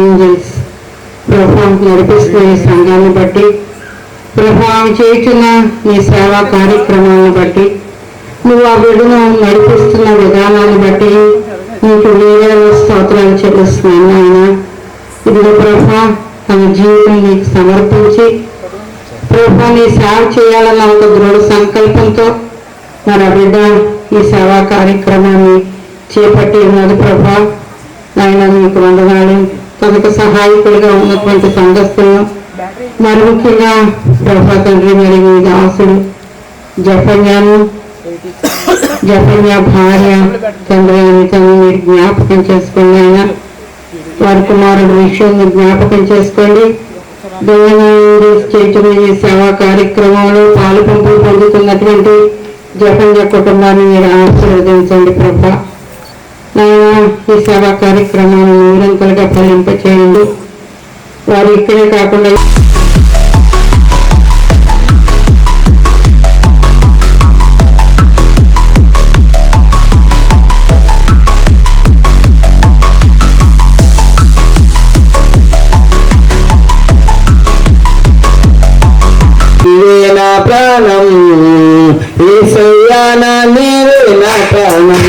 Angels ప్రభా నడిపిస్తున్న ఈ సంఘాన్ని బట్టి ప్రభా ఆమె చేస్తున్న నీ సేవా కార్యక్రమాలను బట్టి నువ్వు ఆ బిడ్డను నడిపిస్తున్న విధానాన్ని బట్టి నీకు వేరే స్తోత్రాలు చెల్లిస్తున్నాను ఆయన ఇదిగో ప్రభా తన జీవితం నీకు సమర్పించి ప్రభా నీ సేవ చేయాలన్న ఒక దృఢ సంకల్పంతో మరి ఆ బిడ్డ ఈ సేవా కార్యక్రమాన్ని చేపట్టి ఉన్నది ప్రభా నాయన మీకు వందనాలు. తమకు సహాయకులుగా ఉన్నటువంటి సంఘస్థులను మరి ముఖ్యంగా ప్రభా తండ్రి మరి మీ దాసుడు జపన్యాను జపన్య భార్య తండ్రి తను మీరు జ్ఞాపకం చేసుకోండి ఆయన. వారి కుమారుడు విషయం మీరు జ్ఞాపకం చేసుకోండి. దేవుని చేయటం ఈ సేవా కార్యక్రమంలో పాలు పంపులు పొందుతున్నటువంటి జపన్య కుటుంబాన్ని మీరు ఆశీర్వదించండి ప్రభా. నాయన ఈ సేవా కార్యక్రమాలను నిరంతరంగా ఫలింపచేయండి వారు ఇక్కడే కాకుండా ప్రాణం ఈ నా నీవే నా ప్రాణం.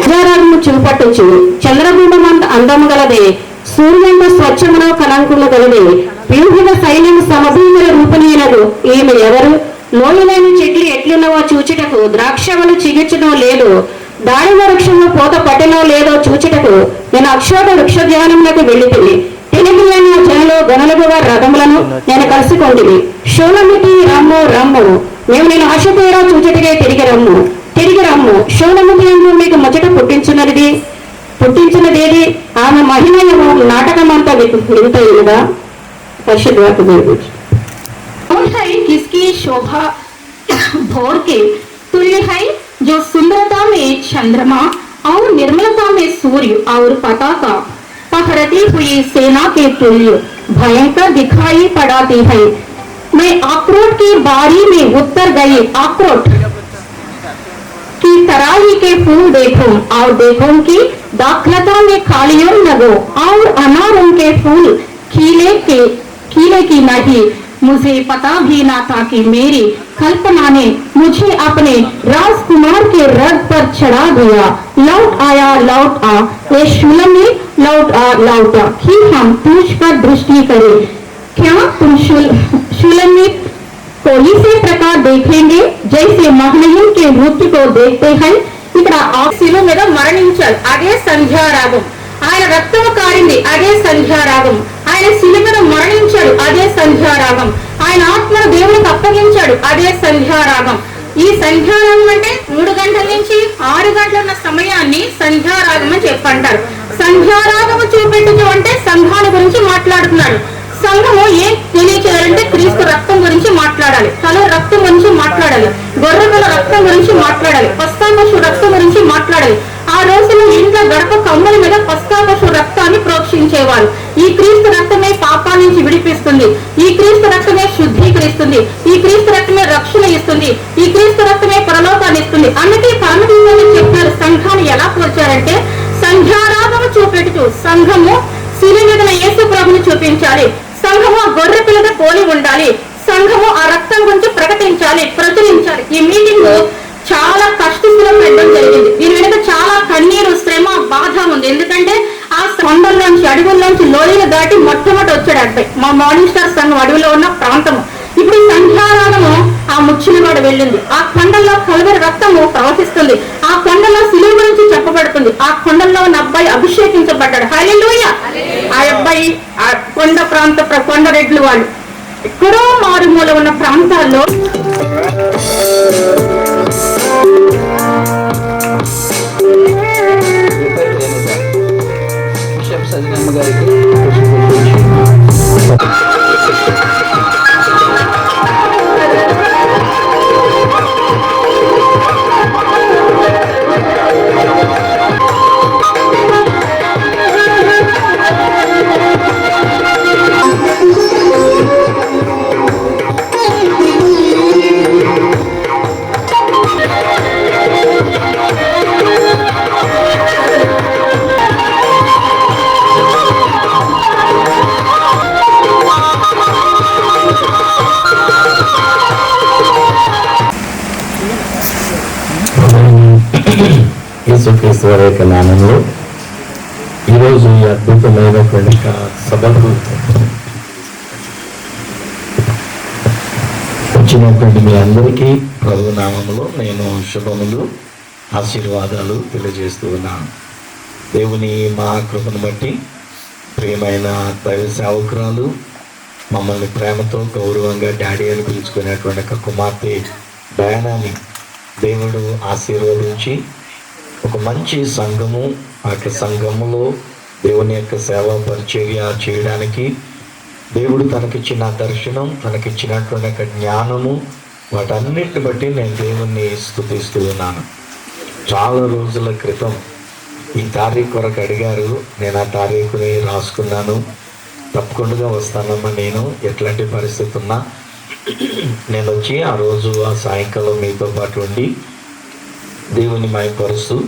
విజయరాగము చూపట్టుచు చంద్రబింబమంత అందము గలదే. సూర్యంత స్వచ్ఛమున కలంకులు గలదే. వ్యూహద సైన్యము సమభూముల రూపనీయునకు ఈమె ఎవరు? లోయలైన చెట్లు ఎట్లున్నవో చూచుటకు ద్రాక్షములు చిగిర్చడం లేదు? దాడి వృక్షము పోత పట్టెనో లేదో చూచుటకు నేను అక్షోట వృక్ష ధ్యానములకు వెళ్ళిపోయి తెలియని జనులు గనులుగా రథములను నేను కలుసుకొంటిని షోలమిటి రమ్ము రమ్ము మేము నేను ఆశపేరా చూచుటకే తిరిగి రమ్ము తిరిగి రమ్ము షోలమిటి అందు మీకు ముచ్చట పుట్టించున్నది పుట్టించినదేది ఆమె మహిళను నాటకమంతా వింతయులుగా పరిశుద్ధ कौन है किसकी शोभा भोर के तुल्य है जो सुंदरता में चंद्रमा और निर्मलता में सूर्य और पताका पहरती हुई सेना के तुल्य भयंकर दिखाई पड़ाती है। मैं आक्रोट की बारी में उतर गई आक्रोट की तराई के फूल देखूँ और देखूँ कि दाखलता में खालियों लगो और अनारों के फूल खीले के खीले की नहीं। मुझे पता भी ना था कि मेरी कल्पना ने मुझे अपने राजकुमार के रथ पर चढ़ा दिया लौट आया लौट आ ये शुलमी लौट आ लौट आ कि हम तुझ पर दृष्टि करें क्या तुम शुल शुलमी को इसी प्रकार देखेंगे जैसे महनयुन के नृत्य को देखते हैं ఇక్కడ శిలువ మీద మరణించాడు అదే సంధ్యారాగం ఆయన రక్తము కారింది అదే సంధ్యారాగం ఆయన శిలువ మరణించాడు అదే సంధ్యారాగం. ఆయన ఆత్మను దేవునికి అప్పగించాడు అదే సంధ్యారాగం. ఈ సంధ్యారాగం అంటే మూడు గంటల నుంచి ఆరు గంటల ఉన్న సమయాన్ని సంధ్యారాగం అని చెప్పంటారు. సంధ్యారాగము చూపెట్టుచు అంటే సంఘాల గురించి మాట్లాడుతున్నాడు సంఘము ఏం తెలియచేయాలంటే క్రీస్తు రక్తం గురించి మాట్లాడాలి. తల రక్తం గురించి మాట్లాడాలి. గొర్రెల రక్తం గురించి మాట్లాడాలి. పస్తాపశు రక్తం గురించి మాట్లాడాలి. ఆ రోజుల్లో ఇంట్లో గడప కమ్మల మీద పస్తాపశు రక్తాన్ని ప్రోక్షించేవారు. ఈ క్రీస్తు రక్తమే పాపాల నుంచి విడిపిస్తుంది. ఈ క్రీస్తు రక్తమే శుద్ధీకరిస్తుంది. ఈ క్రీస్తు రక్తమే రక్షణ ఇస్తుంది. ఈ క్రీస్తు రక్తమే పరలోకాన్ని ఇస్తుంది. అందుకే పరమదేవుని చెప్పారు సంఘాన్ని ఎలా పోల్చారంటే సంఘారాధన చూపెట్టుచు సంఘము శిలి మీద యేసు ప్రభుని చూపించాలి. సంఘము ఆ గొర్రె పిల్లగా పోలి ఉండాలి. సంఘము ఆ రక్తం గురించి ప్రకటించాలి ప్రచురించాలి. ఈ మీటింగ్ చాలా కష్టంలో పెట్టడం జరిగింది. దీని వెనుక చాలా కన్నీరు శ్రమ బాధ ఉంది. ఎందుకంటే ఆ కొండల్లోంచి అడవుల్లోంచి లోయలు దాటి మొట్టమొదటి వచ్చాడు అబ్బాయి మా మార్నింగ్ స్టార్ సంఘం అడవిలో ఉన్న ప్రాంతము. ఇప్పుడు ఈ సంధ్యారాగము ఆ ముచ్చినవాడు వెళ్ళింది. ఆ కొండల్లో కలవరి రక్తము ప్రవహిస్తుంది. ఆ కొండలో సిలువ గురించి చెప్పబడుతుంది. ఆ కొండల్లో ఉన్న అబ్బాయి అభిషేకించబడ్డాడు. హల్లెలూయ! ఆ అబ్బాయి ఆ కొండ ప్రాంత కొండ రెడ్లు వాళ్ళు. ఎక్కడో మారుమూల ఉన్న ప్రాంతాల్లో Sadece ben bu gayet వచ్చినటువంటి మీ అందరికీ. ప్రభు నామములో నేను శుభములు ఆశీర్వాదాలు తెలియజేస్తూ ఉన్నాను. దేవుని మహాకృపను బట్టి ప్రియమైన దైవ సేవకురాలు మమ్మల్ని ప్రేమతో గౌరవంగా డాడీ అని పిలుచుకునేటువంటి ఒక కుమార్తె డయానాని దేవుడు ఆశీర్వదించి ఒక మంచి సంఘము ఆ యొక్క సంఘములో దేవుని యొక్క సేవా పరిచర్య చేయడానికి దేవుడు తనకిచ్చిన దర్శనం తనకిచ్చినటువంటి యొక్క జ్ఞానము వాటన్నిటిని బట్టి నేను దేవుణ్ణి స్థుతిస్తూ ఉన్నాను. చాలా రోజుల క్రితం ఈ తారీఖు కొరకు అడిగారు. నేను ఆ తారీఖుని రాసుకున్నాను. తప్పకుండా వస్తానమ్మా నేను ఎట్లాంటి పరిస్థితి ఉన్నా. నేను వచ్చి ఆ రోజు ఆ సాయంకాలం మీతో పాటు ఉండి దేవుని మాయపరుస్తూ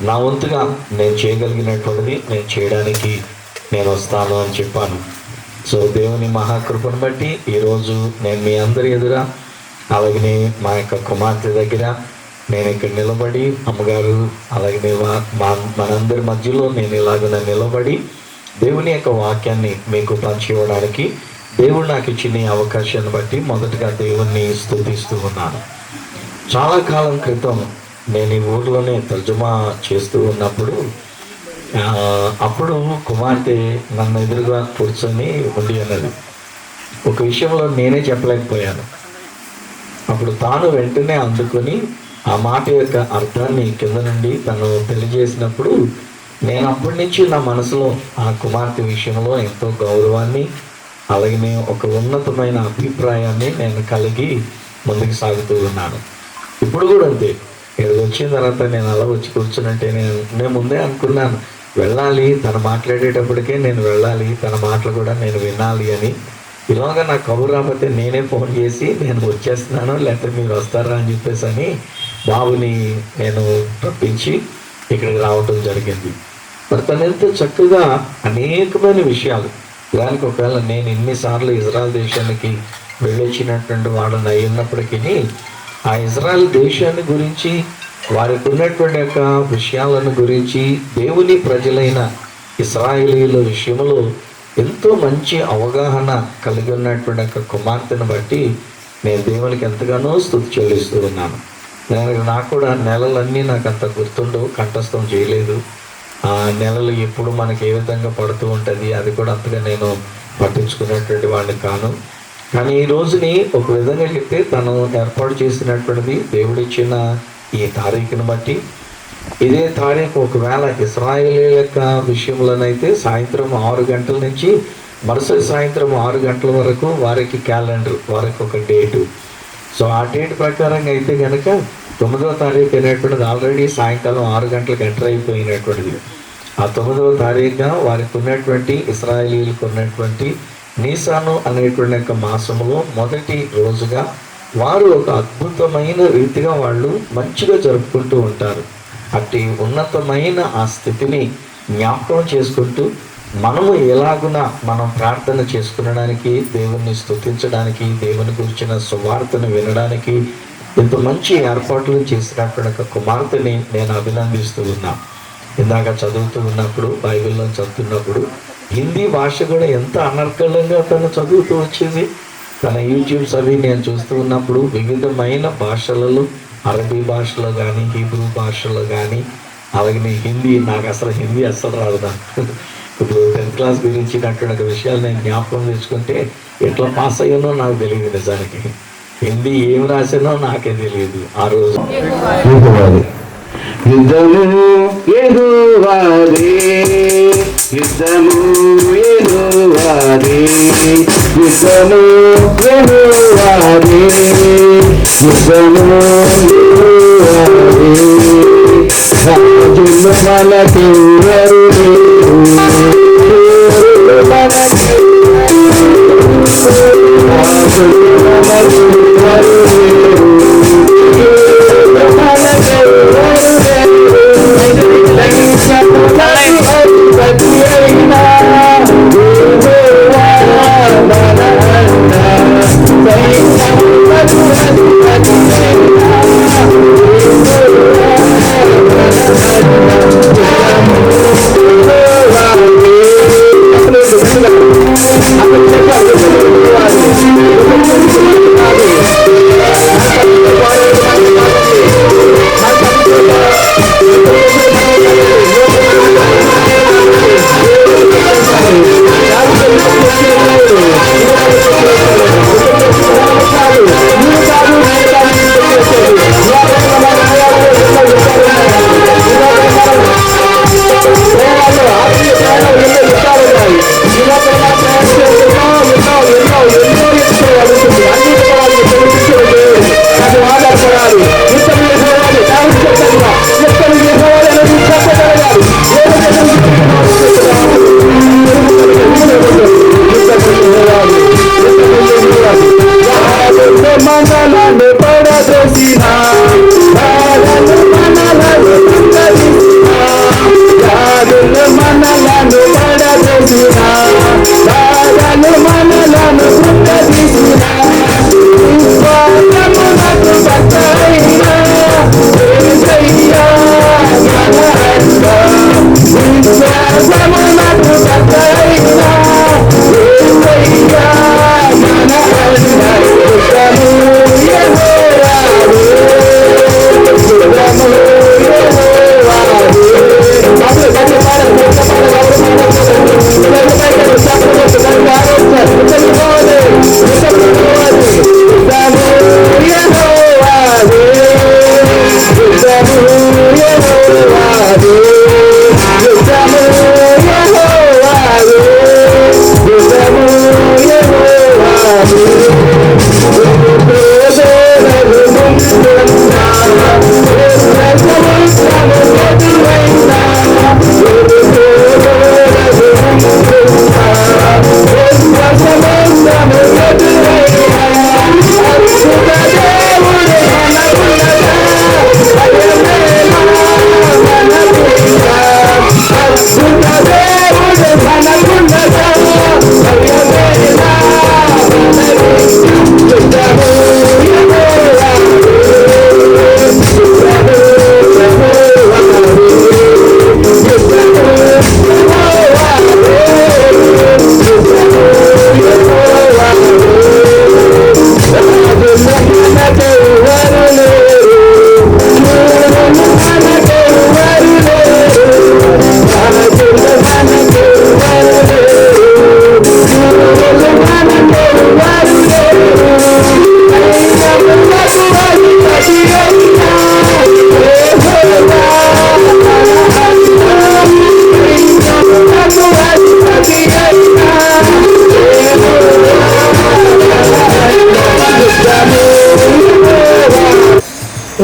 నా వంతుగా నేను చేయగలిగినటువంటిది నేను చేయడానికి నేను వస్తాను అని చెప్పాను. సో దేవుని మహాకృపను బట్టి ఈరోజు నేను మీ అందరి ఎదుర అలాగనే మా యొక్క కుమార్తె దగ్గర నేను ఇక్కడ నిలబడి అమ్మగారు అలాగనే వా- మా మనందరి మధ్యలో నేను ఇలాగ నిలబడి దేవుని యొక్క వాక్యాన్ని మీకు పంచివ్వడానికి దేవుడు నాకు ఇచ్చిన అవకాశాన్ని బట్టి మొదటగా దేవుణ్ణి స్థుతిస్తూ ఉన్నాను. చాలా కాలం క్రితం నేను ఈ ఊర్లోనే తర్జుమా చేస్తూ ఉన్నప్పుడు అప్పుడు కుమార్తె నన్ను ఎదురుగా కూర్చొని ఉండి అన్నది. ఒక విషయంలో నేనే చెప్పలేకపోయాను. అప్పుడు తాను వెంటనే అందుకొని ఆ మాట యొక్క అర్థాన్ని కింద నుండి తను తెలియజేసినప్పుడు నేను అప్పటి నుంచి నా మనసులో ఆ కుమార్తె విషయంలో ఎంతో గౌరవాన్ని అలాగే ఒక ఉన్నతమైన అభిప్రాయాన్ని నేను కలిగి ముందుకు సాగుతూ ఉన్నాను. ఇప్పుడు కూడా అంతే. ఇక్కడికి వచ్చిన తర్వాత నేను అలా వచ్చి కూర్చున్నట్టే నేను నేను ముందే అనుకున్నాను. వెళ్ళాలి తను మాట్లాడేటప్పటికే నేను వెళ్ళాలి తన మాటలు కూడా నేను వినాలి అని. ఇలాగా నా కబురు రాకపోతే నేనే ఫోన్ చేసి నేను వచ్చేస్తున్నాను లేకపోతే మీరు వస్తారా అని చెప్పేసి అని బాబుని నేను రప్పించి ఇక్కడికి రావటం జరిగింది. మరి తనతో ఎంతో చక్కగా అనేకమైన విషయాలు. దానికి ఒకవేళ నేను ఎన్నిసార్లు ఇజ్రాయల్ దేశానికి వెళ్ళొచ్చినటువంటి వాళ్ళని అయినప్పటికీ ఆ ఇజ్రాయల్ దేశాన్ని గురించి వారికి ఉన్నటువంటి యొక్క విషయాలను గురించి దేవుని ప్రజలైన ఇస్రాయేలీల విషయంలో ఎంతో మంచి అవగాహన కలిగి ఉన్నటువంటి యొక్క కుమార్తెను బట్టి నేను దేవునికి ఎంతగానో స్థుతి చెల్లిస్తూ ఉన్నాను. నేను నాకు కూడా నెలలన్నీ నాకు అంత గుర్తుండవు కంఠస్థం చేయలేదు. ఆ నెలలు ఎప్పుడు మనకి ఏ విధంగా పడుతూ ఉంటుంది అది కూడా అంతగా నేను పట్టించుకునేటువంటి వాడిని కాను. కానీ ఈ రోజుని ఒక విధంగా చెప్తే తను ఏర్పాటు చేసినటువంటిది దేవుడిచ్చిన ఈ తారీఖుని బట్టి. ఇదే తారీఖు ఒకవేళ ఇస్రాయేల్ యొక్క విషయంలోనైతే సాయంత్రం ఆరు గంటల నుంచి మరుసటి సాయంత్రం ఆరు గంటల వరకు వారికి క్యాలెండర్ వారికి ఒక డేటు. సో ఆ డేట్ ప్రకారంగా అయితే కనుక తొమ్మిదవ తారీఖు అనేటువంటిది ఆల్రెడీ సాయంకాలం ఆరు గంటలకు ఎంటర్ అయిపోయినటువంటిది. ఆ తొమ్మిదవ తారీఖున వారికి ఉన్నటువంటి ఇస్రాయేలీలకు ఉన్నటువంటి నీసాను అనేటువంటి యొక్క మాసంలో మొదటి రోజుగా వారు ఒక అద్భుతమైన రీతిగా వాళ్ళు మంచిగా జరుపుకుంటూ ఉంటారు. అట్టి ఉన్నతమైన ఆ స్థితిని జ్ఞాపకం చేసుకుంటూ మనము ఎలాగున మనం ప్రార్థన చేసుకునడానికి దేవుణ్ణి స్థుతించడానికి దేవుని గురించిన సువార్తను వినడానికి ఇంత మంచి ఏర్పాట్లు చేసినటువంటి ఒక కుమార్తెని నేను అభినందిస్తూ ఉన్నా. ఇందాక చదువుతూ ఉన్నప్పుడు బైబిల్లో చదువుతున్నప్పుడు హిందీ భాష కూడా ఎంత అనర్గళంగా తను చదువుతూ వచ్చింది. తన యూట్యూబ్స్ అవి నేను చూస్తూ ఉన్నప్పుడు వివిధమైన భాషలలో అరబీ భాషలో కానీ హీబ్రూ భాషలో కానీ అలాగే హిందీ నాకు అసలు హిందీ అస్సలు రాదు నాకు ఇప్పుడు టెన్త్ క్లాస్ గురించి అటువంటి విషయాలు నేను జ్ఞాపకం తెచ్చుకుంటే ఎట్లా పాస్ అయ్యానో నాకు తెలియదు నిజానికి. హిందీ ఏం రాసానో నాకే తెలియదు ఆ రోజు. యుద్ధము యెహోవాదే యుద్ధము యెహోవాదే యుద్ధము యెహోవాదే యుద్ధము యెహోవాదే రాజులు మనకెవరు లేరు దేవుడు మనకెవరు లేరు. రాజులు మనకెవరు లేరు.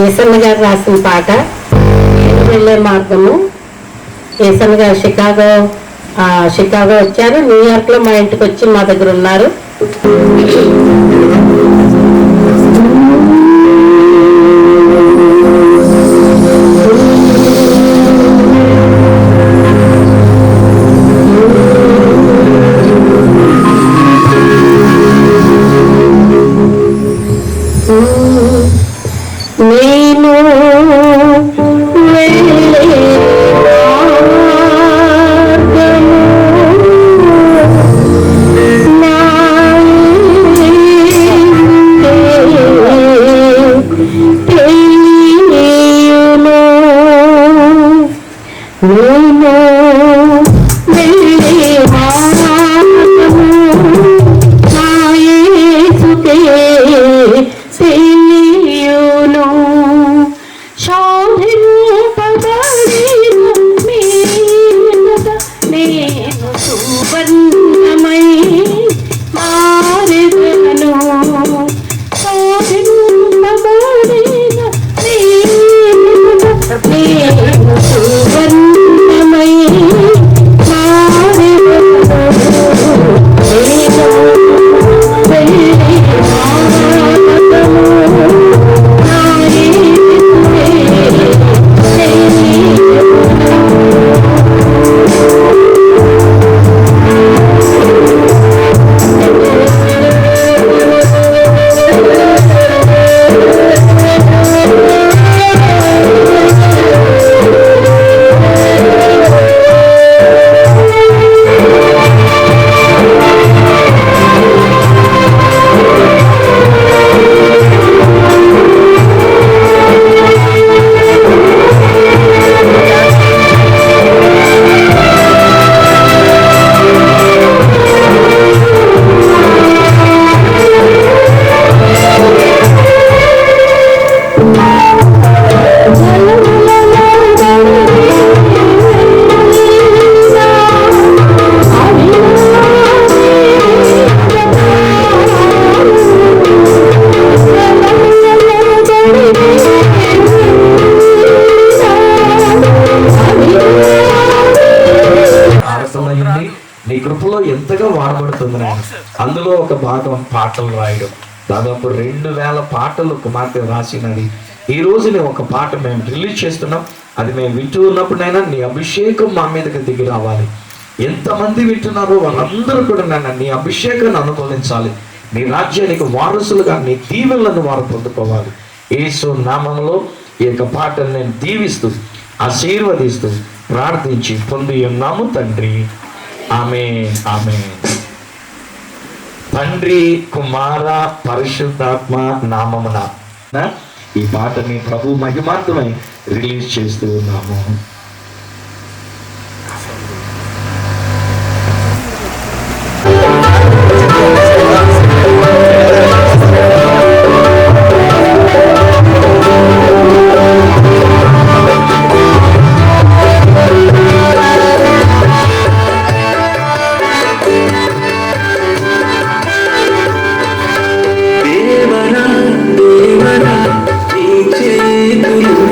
ఏసన్న గారు రాసిన పాట నేను వెళ్ళే మార్గము. ఏసన్న గారు షికాగో షికాగో వచ్చారు. న్యూయార్క్లో మా ఇంటికి వచ్చి మా దగ్గర ఉన్నారు. నేను పాటలు రాయడం. దాదాపు రెండు వేల పాటలు కుమార్తె రాసినది. ఈ రోజు నేను ఒక పాట మేము రిలీజ్ చేస్తున్నాం. అది మేము వింటూ ఉన్నప్పుడైనా నీ అభిషేకం మా మీదకి దిగి రావాలి. ఎంతమంది వింటున్నారో వాళ్ళందరూ కూడా నన్ను నీ అభిషేకాన్ని అనుకూలించాలి. నీ రాజ్యానికి వారసులుగా నీ దీవెనలను వారు పొందుకోవాలి. యేసు నామంలో ఈ యొక్క పాటను నేను దీవిస్తూ ఆశీర్వదిస్తూ ప్రార్థించి పొంది ఉన్నాము తండ్రి. ఆమె ఆమె తండ్రి కుమార పరిశుద్ధాత్మ నామమున. ఈ పాటని ప్రభు మహిమార్థమై రిలీజ్ చేస్తూ ఉన్నాము. গুরু